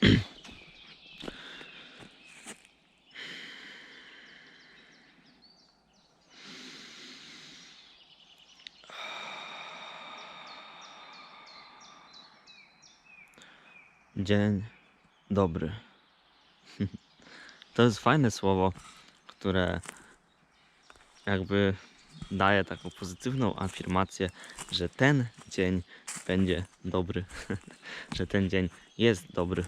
Dzień dobry. To jest fajne słowo, które jakby daje taką pozytywną afirmację, że ten dzień będzie dobry, że ten dzień jest dobry.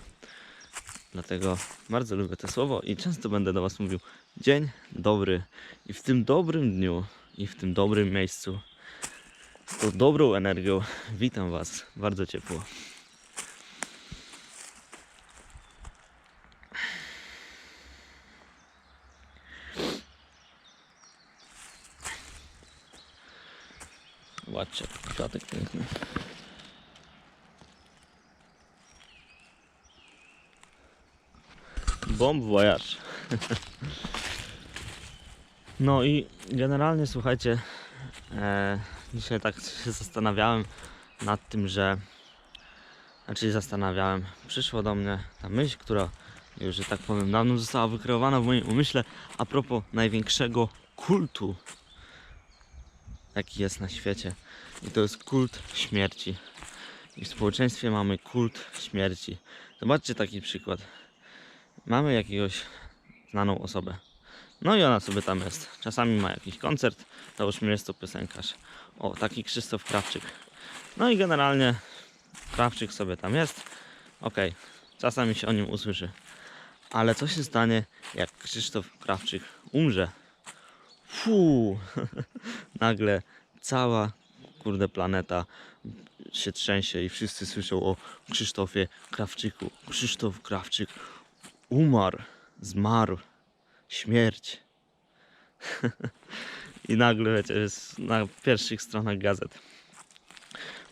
Dlatego bardzo lubię to słowo i często będę do Was mówił dzień dobry. I w tym dobrym dniu i w tym dobrym miejscu, z tą dobrą energią witam Was bardzo ciepło. Bomb voyage. No i generalnie słuchajcie, e, dzisiaj tak się zastanawiałem nad tym, że znaczy zastanawiałem, przyszła do mnie ta myśl, która już, że tak powiem, dawno została wykreowana w moim umyśle a propos największego kultu, jaki jest na świecie. I to jest kult śmierci. I w społeczeństwie mamy kult śmierci. Zobaczcie taki przykład. Mamy jakiegoś znaną osobę. No i ona sobie tam jest. Czasami ma jakiś koncert, załóżmy jest to piosenkarz. O, taki Krzysztof Krawczyk. No i generalnie Krawczyk sobie tam jest. Okej, czasami się o nim usłyszy. Ale co się stanie, jak Krzysztof Krawczyk umrze? Fuu, nagle cała kurde planeta się trzęsie i wszyscy słyszą o Krzysztofie Krawczyku. Krzysztof Krawczyk umarł, zmarł, śmierć. I nagle, wiecie, jest na pierwszych stronach gazet.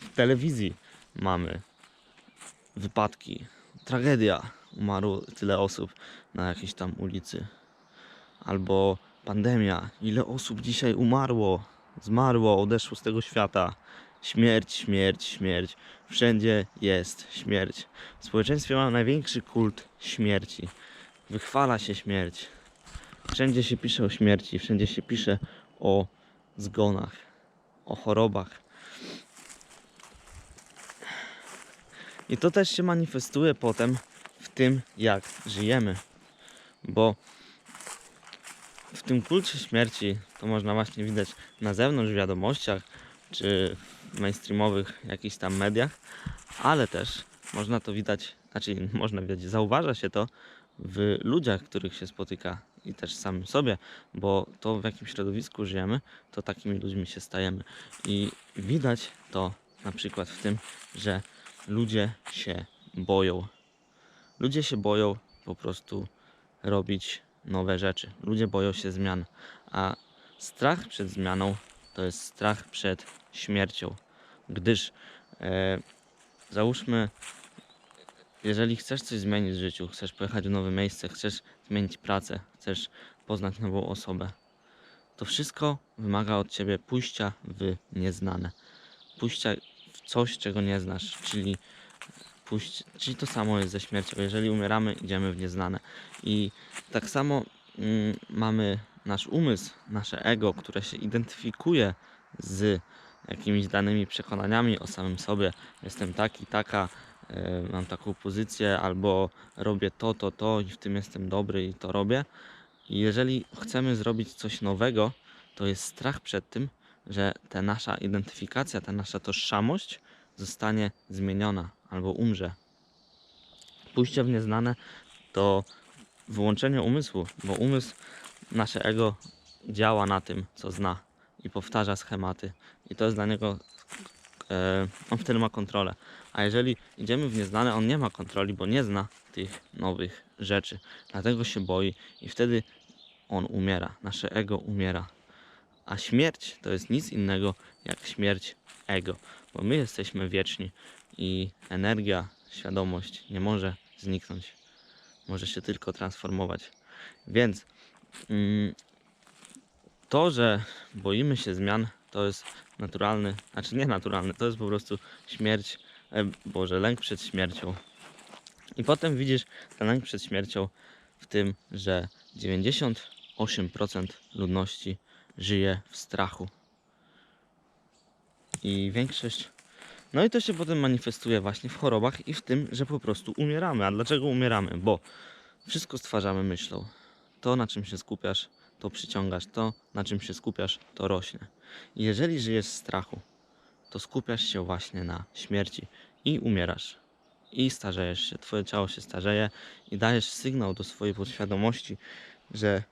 W telewizji mamy wypadki, tragedia. Umarło tyle osób na jakiejś tam ulicy. Albo pandemia. Ile osób dzisiaj umarło, zmarło, odeszło z tego świata. Śmierć, śmierć, śmierć. Wszędzie jest śmierć. W społeczeństwie mamy największy kult śmierci. Wychwala się śmierć. Wszędzie się pisze o śmierci, wszędzie się pisze o zgonach, o chorobach. I to też się manifestuje potem w tym, jak żyjemy. Bo w tym kulcie śmierci to można właśnie widać na zewnątrz w wiadomościach czy mainstreamowych jakichś tam mediach, ale też można to widać, znaczy można widać, zauważa się to w ludziach, których się spotyka i też samym sobie, bo to w jakim środowisku żyjemy, to takimi ludźmi się stajemy. I widać to na przykład w tym, że ludzie się boją. Ludzie się boją po prostu robić nowe rzeczy. Ludzie boją się zmian, a strach przed zmianą to jest strach przed śmiercią, gdyż e, załóżmy, jeżeli chcesz coś zmienić w życiu, chcesz pojechać w nowe miejsce, chcesz zmienić pracę, chcesz poznać nową osobę, to wszystko wymaga od ciebie pójścia w nieznane. Pójścia w coś, czego nie znasz, czyli pójść, czyli to samo jest ze śmiercią. Jeżeli umieramy, idziemy w nieznane. I tak samo mm, mamy nasz umysł, nasze ego, które się identyfikuje z jakimiś danymi przekonaniami o samym sobie. Jestem taki, taka, e, mam taką pozycję, albo robię to, to, to i w tym jestem dobry i to robię. I jeżeli chcemy zrobić coś nowego, to jest strach przed tym, że ta nasza identyfikacja, ta nasza tożsamość zostanie zmieniona albo umrze. Pójście w nieznane to wyłączenie umysłu, bo umysł, nasze ego działa na tym, co zna i powtarza schematy. I to jest dla niego, e, on wtedy ma kontrolę. A jeżeli idziemy w nieznane, on nie ma kontroli, bo nie zna tych nowych rzeczy. Dlatego się boi i wtedy on umiera, nasze ego umiera. A śmierć to jest nic innego jak śmierć ego, bo my jesteśmy wieczni i energia, świadomość nie może zniknąć. Może się tylko transformować. Więc mm, to, że boimy się zmian, to jest naturalny, znaczy nie naturalny, to jest po prostu śmierć, e, Boże, lęk przed śmiercią. I potem widzisz ten lęk przed śmiercią w tym, że 98% ludności żyje w strachu. I większość. No i to się potem manifestuje właśnie w chorobach i w tym, że po prostu umieramy. A dlaczego umieramy? Bo wszystko stwarzamy myślą. To, na czym się skupiasz, to przyciągasz. To, na czym się skupiasz, to rośnie. Jeżeli żyjesz w strachu, to skupiasz się właśnie na śmierci i umierasz. I starzejesz się, twoje ciało się starzeje i dajesz sygnał do swojej podświadomości, że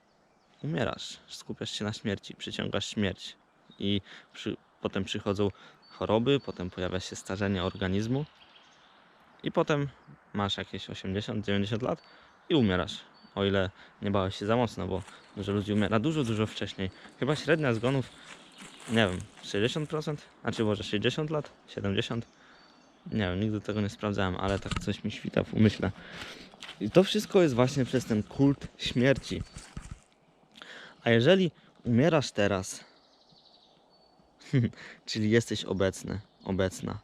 umierasz, skupiasz się na śmierci, przyciągasz śmierć. I przy, potem przychodzą choroby, potem pojawia się starzenie organizmu i potem masz jakieś 80-90 lat i umierasz. O ile nie bałeś się za mocno, bo dużo ludzi umiera dużo, dużo wcześniej. Chyba średnia zgonów, nie wiem, 60%? Znaczy może 60 lat? 70? Nie wiem, nigdy tego nie sprawdzałem, ale tak coś mi świta w umyśle. I to wszystko jest właśnie przez ten kult śmierci. A jeżeli umierasz teraz, czyli jesteś obecny, obecna,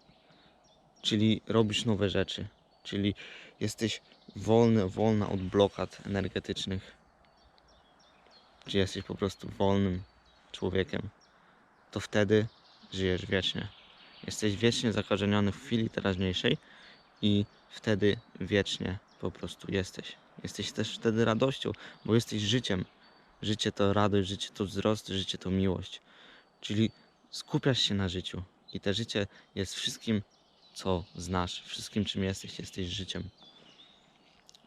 czyli robisz nowe rzeczy, czyli jesteś wolny, wolna od blokad energetycznych, czy jesteś po prostu wolnym człowiekiem, to wtedy żyjesz wiecznie. Jesteś wiecznie zakorzeniony w chwili teraźniejszej i wtedy wiecznie po prostu jesteś. Jesteś też wtedy radością, bo jesteś życiem. Życie to radość, życie to wzrost, życie to miłość. Czyli skupiasz się na życiu i te życie jest wszystkim, co znasz, wszystkim, czym jesteś, jesteś życiem.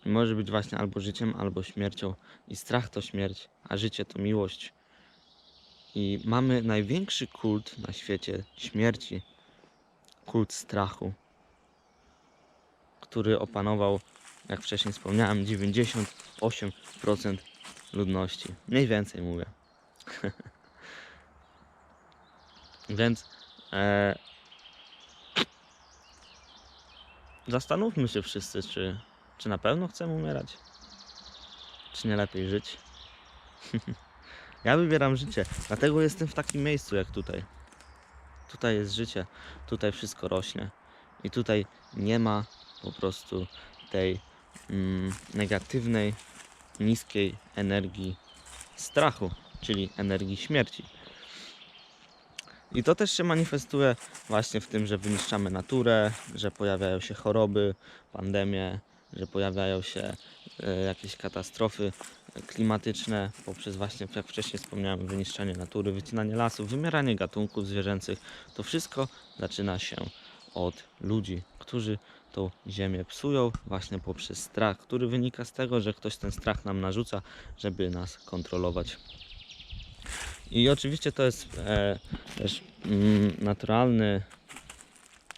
I może być właśnie albo życiem, albo śmiercią. I strach to śmierć, a życie to miłość. I mamy największy kult na świecie śmierci, kult strachu, który opanował, jak wcześniej wspomniałem, 98% ludności. Mniej więcej mówię. Więc e, zastanówmy się wszyscy, czy, czy na pewno chcemy umierać? Czy nie lepiej żyć? ja wybieram życie, dlatego jestem w takim miejscu jak tutaj. Tutaj jest życie, tutaj wszystko rośnie i tutaj nie ma po prostu tej mm, negatywnej, niskiej energii strachu, czyli energii śmierci. I to też się manifestuje właśnie w tym, że wyniszczamy naturę, że pojawiają się choroby, pandemie, że pojawiają się e, jakieś katastrofy klimatyczne poprzez właśnie, jak wcześniej wspomniałem, wyniszczanie natury, wycinanie lasów, wymieranie gatunków zwierzęcych. To wszystko zaczyna się od ludzi, którzy tą ziemię psują właśnie poprzez strach, który wynika z tego, że ktoś ten strach nam narzuca, żeby nas kontrolować. I oczywiście to jest e, też mm, naturalny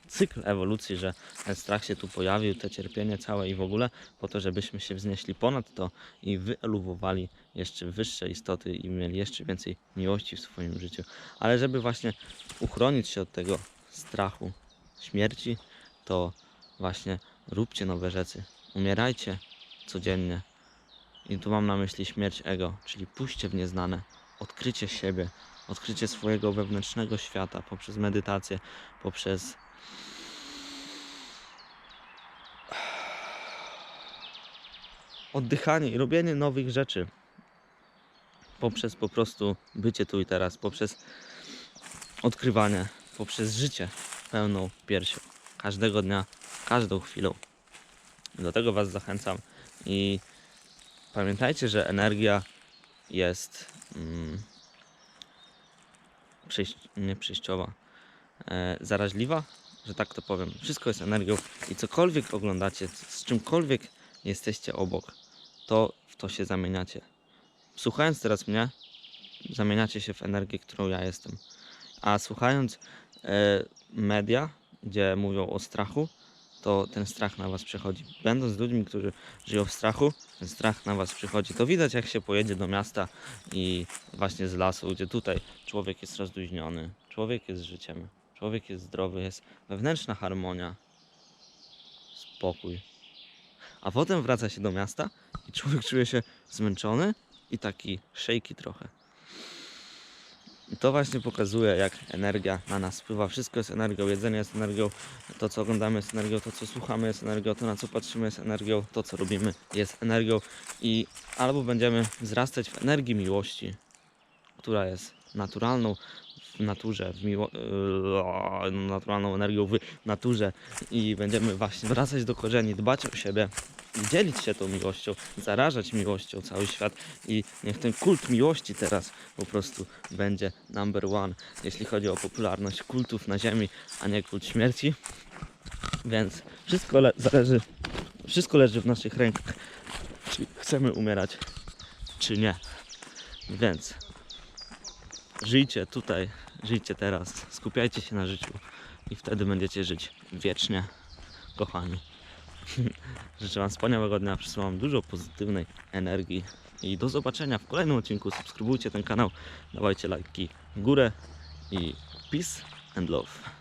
cykl ewolucji, że strach się tu pojawił, te cierpienie całe i w ogóle po to, żebyśmy się wznieśli ponad to i wyeluwowali jeszcze wyższe istoty i mieli jeszcze więcej miłości w swoim życiu. Ale żeby właśnie uchronić się od tego strachu, śmierci, to właśnie róbcie nowe rzeczy. Umierajcie codziennie. I tu mam na myśli śmierć ego, czyli pójście w nieznane, odkrycie siebie, odkrycie swojego wewnętrznego świata poprzez medytację, poprzez oddychanie i robienie nowych rzeczy. Poprzez po prostu bycie tu i teraz, poprzez odkrywanie, poprzez życie pełną piersią. Każdego dnia, każdą chwilą. Do tego Was zachęcam i pamiętajcie, że energia jest mm, nie przejściowa, e, zaraźliwa, że tak to powiem. Wszystko jest energią i cokolwiek oglądacie, z czymkolwiek jesteście obok, to w to się zamieniacie. Słuchając teraz mnie, zamieniacie się w energię, którą ja jestem. A słuchając e, media, gdzie mówią o strachu, to ten strach na was przychodzi. Będąc ludźmi, którzy żyją w strachu, ten strach na was przychodzi. To widać, jak się pojedzie do miasta i właśnie z lasu, gdzie tutaj człowiek jest rozluźniony, człowiek jest życiem, człowiek jest zdrowy, jest wewnętrzna harmonia, spokój. A potem wraca się do miasta i człowiek czuje się zmęczony i taki shaky trochę. I to właśnie pokazuje, jak energia na nas wpływa. Wszystko jest energią, jedzenie jest energią, to co oglądamy jest energią, to co słuchamy jest energią, to na co patrzymy jest energią, to co robimy jest energią. I albo będziemy wzrastać w energii miłości, która jest naturalną w naturze, w miło... yy, naturalną energią w naturze i będziemy właśnie wracać do korzeni, dbać o siebie dzielić się tą miłością, zarażać miłością cały świat i niech ten kult miłości teraz po prostu będzie number one, jeśli chodzi o popularność kultów na ziemi, a nie kult śmierci. Więc wszystko le- zależy, wszystko leży w naszych rękach, czy chcemy umierać, czy nie. Więc żyjcie tutaj, żyjcie teraz, skupiajcie się na życiu i wtedy będziecie żyć wiecznie, kochani. Życzę Wam wspaniałego dnia, przesyłam dużo pozytywnej energii i do zobaczenia w kolejnym odcinku. Subskrybujcie ten kanał, dawajcie lajki w górę i peace and love.